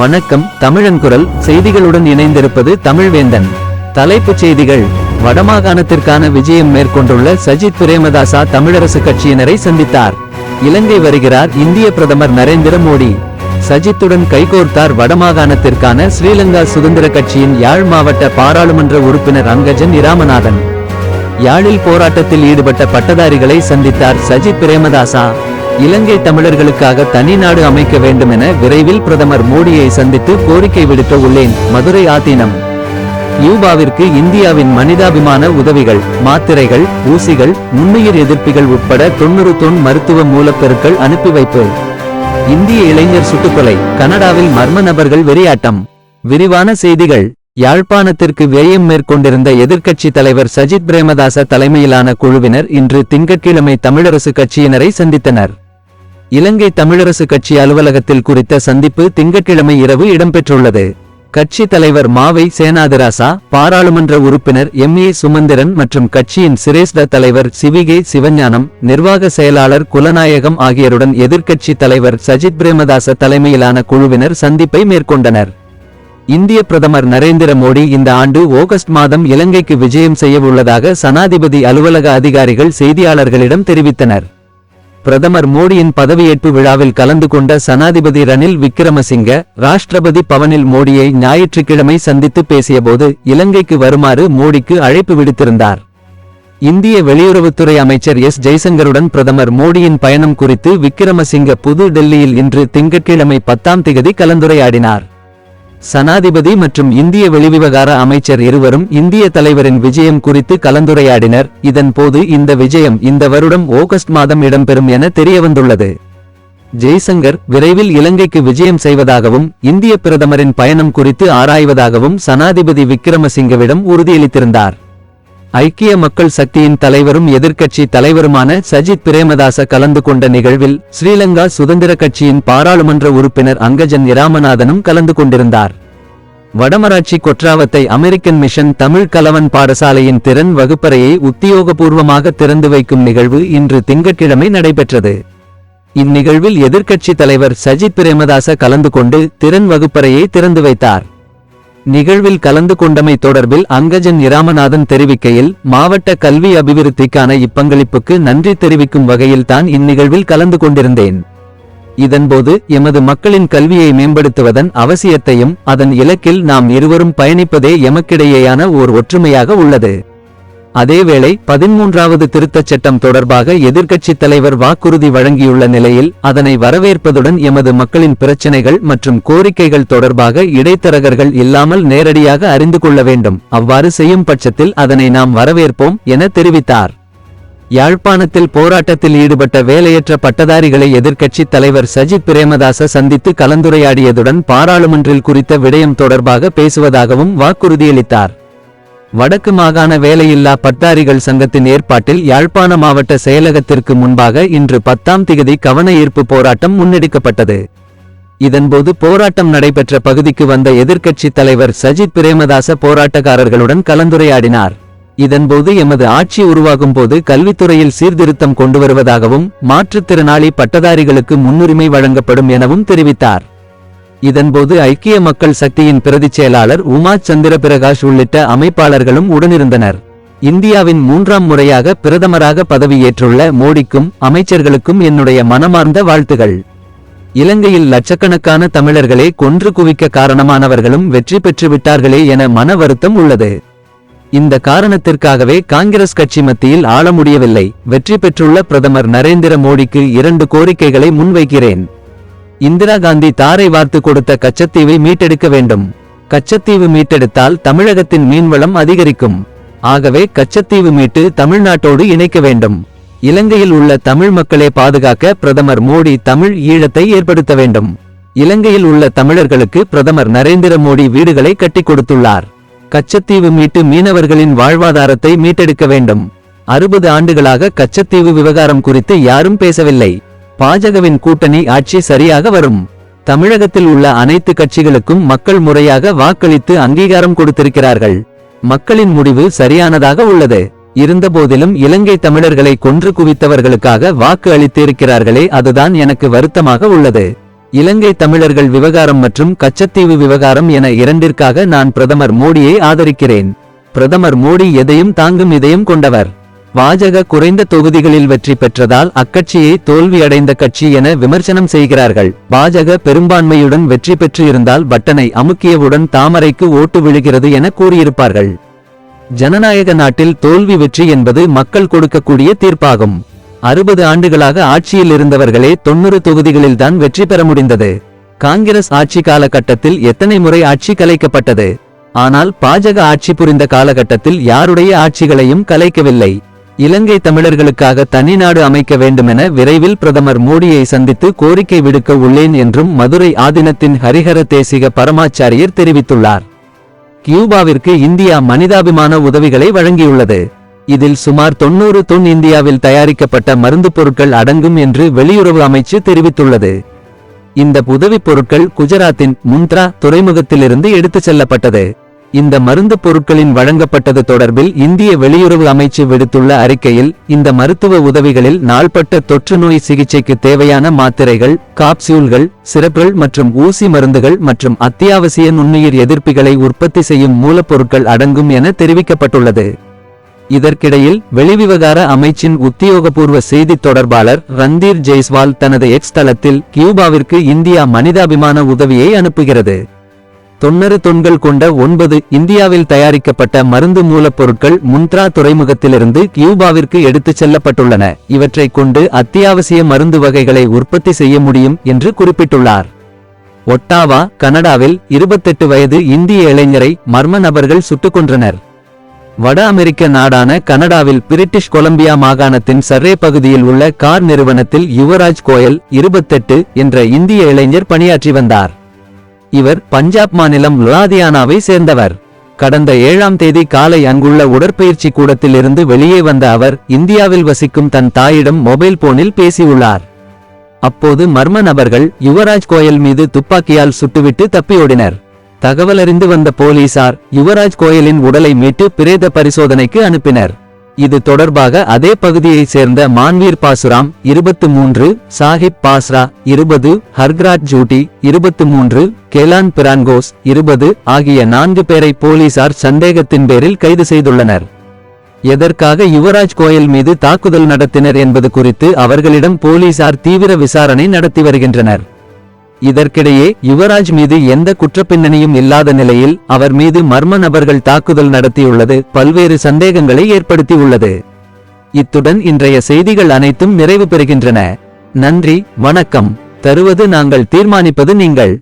வணக்கம் தமிழங்குரல் செய்திகளுடன் இணைந்திருப்பது தமிழ்வேந்தன். தலைப்புச் செய்திகள். வடமாகாணத்திற்கான விஜயம் மேற்கொண்டுள்ள சஜித் பிரேமதாசா தமிழரசு கட்சியினரை சந்தித்தார். இலங்கை வருகிறார் இந்திய பிரதமர் நரேந்திர மோடி. சஜித்துடன் கைகோர்த்தார் வடமாகாணத்திற்கான ஸ்ரீலங்கா சுதந்திர கட்சியின் யாழ் மாவட்ட பாராளுமன்ற உறுப்பினர் அங்கஜன் இராமநாதன். யாழில் போராட்டத்தில் ஈடுபட்ட பட்டதாரிகளை சந்தித்தார் சஜித் பிரேமதாசா. இலங்கை தமிழர்களுக்காக தனி நாடு அமைக்க வேண்டும் என விரைவில் பிரதமர் மோடியை சந்தித்து கோரிக்கை விடுக்க உள்ளேன் மதுரை ஆதீனம் கியூபாவிற்கு இந்தியாவின் மனிதாபிமான உதவிகள் மாத்திரைகள் ஊசிகள் நுண்ணுயிர் எதிர்ப்பிகள் உட்பட தொண்ணூறு தொன் மருத்துவ மூலப்பொருட்கள் அனுப்பி வைப்பு. இந்திய இளைஞர் சுட்டுக்கொலை கனடாவில் மர்ம நபர்கள் வெறியாட்டம். விரிவான செய்திகள். யாழ்ப்பாணத்திற்கு விரயம் மேற்கொண்டிருந்த எதிர்க்கட்சி தலைவர் சஜித் பிரேமதாச தலைமையிலான குழுவினர் இன்று திங்கட்கிழமை தமிழரசு கட்சியினரை சந்தித்தனர். இலங்கை தமிழரசு கட்சி அலுவலகத்தில் குறித்த சந்திப்பு திங்கட்கிழமை இரவு இடம்பெற்றுள்ளது. கட்சி தலைவர் மாவை சேனாதிராசா பாராளுமன்ற உறுப்பினர் எம் ஏ சுமந்திரன் மற்றும் கட்சியின் சிரேஷ்ட தலைவர் சிவிகே சிவஞானம் நிர்வாக செயலாளர் குலநாயகம் ஆகியோருடன் எதிர்க்கட்சி தலைவர் சஜித் பிரேமதாச தலைமையிலான குழுவினர் சந்திப்பை மேற்கொண்டனர். இந்திய பிரதமர் நரேந்திர மோடி இந்த ஆண்டு ஆகஸ்ட் மாதம் இலங்கைக்கு விஜயம் செய்யவுள்ளதாக சனாதிபதி அலுவலக அதிகாரிகள் செய்தியாளர்களிடம் தெரிவித்தனர். பிரதமர் மோடியின் பதவியேற்பு விழாவில் கலந்து கொண்ட சனாதிபதி ரணில் விக்கிரமசிங்க ராஷ்டிரபதி பவனில் மோடியை ஞாயிற்றுக்கிழமை சந்தித்து பேசியபோது இலங்கைக்கு வருமாறு மோடிக்கு அழைப்பு விடுத்திருந்தார். இந்திய வெளியுறவுத்துறை அமைச்சர் எஸ். ஜெய்சங்கருடன் பிரதமர் மோடியின் பயணம் குறித்து விக்கிரமசிங்க புது டெல்லியில் இன்று திங்கட்கிழமை பத்தாம் திகதி கலந்துரையாடினார். சனாதிபதி மற்றும் இந்திய வெளிவிவகார அமைச்சர் இருவரும் இந்திய தலைவரின் விஜயம் குறித்து கலந்துரையாடினர். இதன் போது இந்த விஜயம் இந்த வருடம் ஆகஸ்ட் மாதம் இடம்பெறும் என தெரியவந்துள்ளது. ஜெய்சங்கர் விரைவில் இலங்கைக்கு விஜயம் செய்வதாகவும் இந்திய பிரதமரின் பயணம் குறித்து ஆராய்வதாகவும் சனாதிபதி விக்ரமசிங்கவிடம் உறுதியளித்திருந்தார். ஐக்கிய மக்கள் சக்தியின் தலைவரும் எதிர்க்கட்சி தலைவருமான சஜித் பிரேமதாச கலந்து கொண்ட நிகழ்வில் ஸ்ரீலங்கா சுதந்திர கட்சியின் பாராளுமன்ற உறுப்பினர் அங்கஜன் இராமநாதனும் கலந்து கொண்டிருந்தார். வடமராட்சி கொற்றாவத்தை அமெரிக்கன் மிஷன் தமிழ் கலவன் பாடசாலையின் திறன் வகுப்பறையை உத்தியோகபூர்வமாக திறந்து வைக்கும் நிகழ்வு இன்று திங்கட்கிழமை நடைபெற்றது. இந்நிகழ்வில் எதிர்க்கட்சி தலைவர் சஜித் பிரேமதாச கலந்து கொண்டு திறன் வகுப்பறையை திறந்து வைத்தார். நிகழ்வில் கலந்து கொண்டமை தொடர்பில் அங்கஜன் இராமநாதன் தெரிவிக்கையில் மாவட்ட கல்வி அபிவிருத்திக்கான இப்பங்களிப்புக்கு நன்றி தெரிவிக்கும் வகையில் தான் இந்நிகழ்வில் கலந்து கொண்டிருந்தேன். இதன்போது எமது மக்களின் கல்வியை மேம்படுத்துவதன் அவசியத்தையும் அதன் இலக்கில் நாம் இருவரும் பயணிப்பதே எமக்கிடையேயான ஓர் ஒற்றுமையாக உள்ளது. அதேவேளை பதிமூன்றாவது திருத்தச் சட்டம் தொடர்பாக எதிர்க்கட்சித் தலைவர் வாக்குறுதி வழங்கியுள்ள நிலையில் அதனை வரவேற்பதுடன் எமது மக்களின் பிரச்சினைகள் மற்றும் கோரிக்கைகள் தொடர்பாக இடைத்தரகர்கள் இல்லாமல் நேரடியாக அறிந்து கொள்ள வேண்டும். அவ்வாறு செய்யும் பட்சத்தில் அதனை நாம் வரவேற்போம் என தெரிவித்தார். யாழ்ப்பாணத்தில் போராட்டத்தில் ஈடுபட்ட வேலையற்ற பட்டதாரிகளை எதிர்க்கட்சித் தலைவர் சஜித் பிரேமதாச சந்தித்து கலந்துரையாடியதுடன் பாராளுமன்றில் குறித்த விடயம் தொடர்பாக பேசுவதாகவும் வாக்குறுதியளித்தார். வடக்கு மாகாண வேலையில்லா பட்டாரிகள் சங்கத்தின் ஏற்பாட்டில் யாழ்ப்பாண மாவட்ட செயலகத்திற்கு முன்பாக இன்று பத்தாம் திகதி கவன ஈர்ப்பு போராட்டம் முன்னெடுக்கப்பட்டது. இதன்போது போராட்டம் நடைபெற்ற பகுதிக்கு வந்த எதிர்க்கட்சித் தலைவர் சஜித் பிரேமதாச போராட்டக்காரர்களுடன் கலந்துரையாடினார். இதன்போது எமது ஆட்சி உருவாகும் போது கல்வித்துறையில் சீர்திருத்தம் கொண்டு வருவதாகவும் மாற்றுத்திறனாளி பட்டதாரிகளுக்கு முன்னுரிமை வழங்கப்படும் எனவும் தெரிவித்தார். இதன்போது ஐக்கிய மக்கள் சக்தியின் பிரதிச் செயலாளர் உமா சந்திர பிரகாஷ் உள்ளிட்ட அமைப்பாளர்களும் உடனிருந்தனர். இந்தியாவின் மூன்றாம் முறையாக பிரதமராக பதவியேற்றுள்ள மோடிக்கும் அமைச்சர்களுக்கும் என்னுடைய மனமார்ந்த வாழ்த்துகள். இலங்கையில் லட்சக்கணக்கான தமிழர்களே கொன்று குவிக்க காரணமானவர்களும் வெற்றி பெற்றுவிட்டார்களே என மன வருத்தம் உள்ளது. இந்த காரணத்திற்காகவே காங்கிரஸ் கட்சி மத்தியில் ஆள முடியவில்லை. வெற்றி பெற்றுள்ள பிரதமர் நரேந்திர மோடிக்கு இரண்டு கோரிக்கைகளை முன்வைக்கிறேன். இந்திரா காந்தி தாரை வார்த்து கொடுத்த கச்சத்தீவை மீட்டெடுக்க வேண்டும். கச்சத்தீவு மீட்டெடுத்தால் தமிழகத்தின் மீன்வளம் அதிகரிக்கும். ஆகவே கச்சத்தீவு மீட்டு தமிழ்நாட்டோடு இணைக்க வேண்டும். இலங்கையில் உள்ள தமிழ் மக்களை பாதுகாக்க பிரதமர் மோடி தமிழ் ஈழத்தை ஏற்படுத்த வேண்டும். இலங்கையில் உள்ள தமிழர்களுக்கு பிரதமர் நரேந்திர மோடி வீடுகளை கட்டி கொடுத்துள்ளார். கச்சத்தீவு மீட்டு மீனவர்களின் வாழ்வாதாரத்தை மீட்டெடுக்க வேண்டும். அறுபது ஆண்டுகளாக கச்சத்தீவு விவகாரம் குறித்து யாரும் பேசவில்லை. பாஜகவின் கூட்டணி ஆட்சி சரியாக வரும். தமிழகத்தில் உள்ள அனைத்து கட்சிகளுக்கும் மக்கள் முறையாக வாக்களித்து அங்கீகாரம் கொடுத்திருக்கிறார்கள். மக்களின் முடிவு சரியானதாக உள்ளது. இருந்தபோதிலும் இலங்கை தமிழர்களை கொன்று குவித்தவர்களுக்காக வாக்கு அளித்திருக்கிறார்களே அதுதான் எனக்கு வருத்தமாக உள்ளது. இலங்கை தமிழர்கள் விவகாரம் மற்றும் கச்சத்தீவு விவகாரம் என இரண்டிற்காக நான் பிரதமர் மோடியை ஆதரிக்கிறேன். பிரதமர் மோடி எதையும் தாங்கும் இதயம் கொண்டவர். பாஜக குறைந்த தொகுதிகளில் வெற்றி பெற்றதால் அக்கட்சியை தோல்வியடைந்த கட்சி என விமர்சனம் செய்கிறார்கள். பாஜக பெரும்பான்மையுடன் வெற்றி பெற்று இருந்தால் பட்டனை அமுக்கியவுடன் தாமரைக்கு ஓட்டு விழுகிறது என கூறியிருப்பார்கள். ஜனநாயக நாட்டில் தோல்வி வெற்றி என்பது மக்கள் கொடுக்கக்கூடிய தீர்ப்பாகும். அறுபது ஆண்டுகளாக ஆட்சியில் இருந்தவர்களே தொண்ணூறு தொகுதிகளில்தான் வெற்றி பெற முடிந்தது. காங்கிரஸ் ஆட்சி காலகட்டத்தில் எத்தனை முறை ஆட்சி கலைக்கப்பட்டது? ஆனால் பாஜக ஆட்சி புரிந்த காலகட்டத்தில் யாருடைய ஆட்சிகளையும் கலைக்கவில்லை. இலங்கை தமிழர்களுக்காக தனிநாடு அமைக்க வேண்டுமென விரைவில் பிரதமர் மோடியை சந்தித்து கோரிக்கை விடுக்க உள்ளேன் என்றும் மதுரை ஆதீனத்தின் ஹரிஹர தேசிக பரமாச்சாரியர் தெரிவித்துள்ளார். கியூபாவிற்கு இந்தியா மனிதாபிமான உதவிகளை வழங்கியுள்ளது. இதில் சுமார் தொன்னூறு தொன் இந்தியாவில் தயாரிக்கப்பட்ட மருந்துப் பொருட்கள் அடங்கும் என்று வெளியுறவு அமைச்சு தெரிவித்துள்ளது. இந்த உதவிப் பொருட்கள் குஜராத்தின் முந்த்ரா துறைமுகத்திலிருந்து எடுத்துச் செல்லப்பட்டது. இந்த மருந்து பொருட்களின் வழங்கப்பட்டது தொடர்பில் இந்திய வெளியுறவு அமைச்சு விடுத்துள்ள அறிக்கையில் இந்த மருத்துவ உதவிகளில் நாள்பட்ட தொற்று நோய் சிகிச்சைக்கு தேவையான மாத்திரைகள் காப்சியூல்கள் சிறப்புகள் மற்றும் ஊசி மருந்துகள் மற்றும் அத்தியாவசிய நுண்ணுயிர் எதிர்ப்பிகளை உற்பத்தி செய்யும் மூலப்பொருட்கள் அடங்கும் என தெரிவிக்கப்பட்டுள்ளது. இதற்கிடையில் வெளிவிவகார அமைச்சின் உத்தியோகபூர்வ செய்தித் தொடர்பாளர் ரந்தீர் ஜெய்ஸ்வால் தனது எக்ஸ் தளத்தில் கியூபாவிற்கு இந்தியா மனிதாபிமான உதவியை அனுப்புகிறது. தொன்னறு தொன்கள் கொண்ட ஒன்பது இந்தியாவில் தயாரிக்கப்பட்ட மருந்து மூலப்பொருட்கள் முந்த்ரா துறைமுகத்திலிருந்து கியூபாவிற்கு எடுத்துச் செல்லப்பட்டுள்ளன. இவற்றைக் கொண்டு அத்தியாவசிய மருந்து வகைகளை உற்பத்தி செய்ய முடியும் என்று குறிப்பிட்டுள்ளார். ஒட்டாவா கனடாவில் இருபத்தெட்டு வயது இந்திய இளைஞரை மர்ம நபர்கள் சுட்டுக் கொன்றனர். வட அமெரிக்க நாடான கனடாவில் பிரிட்டிஷ் கொலம்பியா மாகாணத்தின் சர்ரே பகுதியில் உள்ள கார் நிறுவனத்தில் யுவராஜ் கோயல் இருபத்தெட்டு என்ற இந்திய இளைஞர் பணியாற்றி வந்தார். இவர் பஞ்சாப் மாநிலம் லுலாதியானாவை சேர்ந்தவர். கடந்த ஏழாம் தேதி காலை அங்குள்ள உடற்பயிற்சி கூடத்தில் இருந்து வெளியே வந்த அவர் இந்தியாவில் வசிக்கும் தன் தாயிடம் மொபைல் போனில் பேசியுள்ளார். அப்போது மர்ம நபர்கள் யுவராஜ் கோயல் மீது துப்பாக்கியால் சுட்டுவிட்டு தப்பியோடினர் தகவலறிந்து வந்த போலீசார் யுவராஜ் கோயலின் உடலை மீட்டு பிரேத பரிசோதனைக்கு அனுப்பினர். இது தொடர்பாக அதே பகுதியைச் சேர்ந்த மான்வீர் பாசுராம் இருபத்து மூன்று சாஹிப் பாஸ்ரா இருபது ஹர்கிராட் ஜூட்டி இருபத்து மூன்று கெலான் பிரான்கோஸ் இருபது ஆகிய நான்கு பேரை போலீசார் சந்தேகத்தின் பேரில் கைது செய்துள்ளனர். எதற்காக யுவராஜ் கோயல் மீது தாக்குதல் நடத்தினர் என்பது குறித்து அவர்களிடம் போலீசார் தீவிர விசாரணை நடத்தி வருகின்றனர். இதற்கிடையே யுவராஜ் மீது எந்த குற்றப்பின்னணியும் இல்லாத நிலையில் அவர் மீது மர்ம நபர்கள் தாக்குதல் நடத்தியுள்ளது பல்வேறு சந்தேகங்களை ஏற்படுத்தியுள்ளது. இத்துடன் இன்றைய செய்திகள் அனைத்தும் நிறைவு பெறுகின்றன. நன்றி வணக்கம். தருவது நாங்கள் தீர்மானிப்பது நீங்கள்.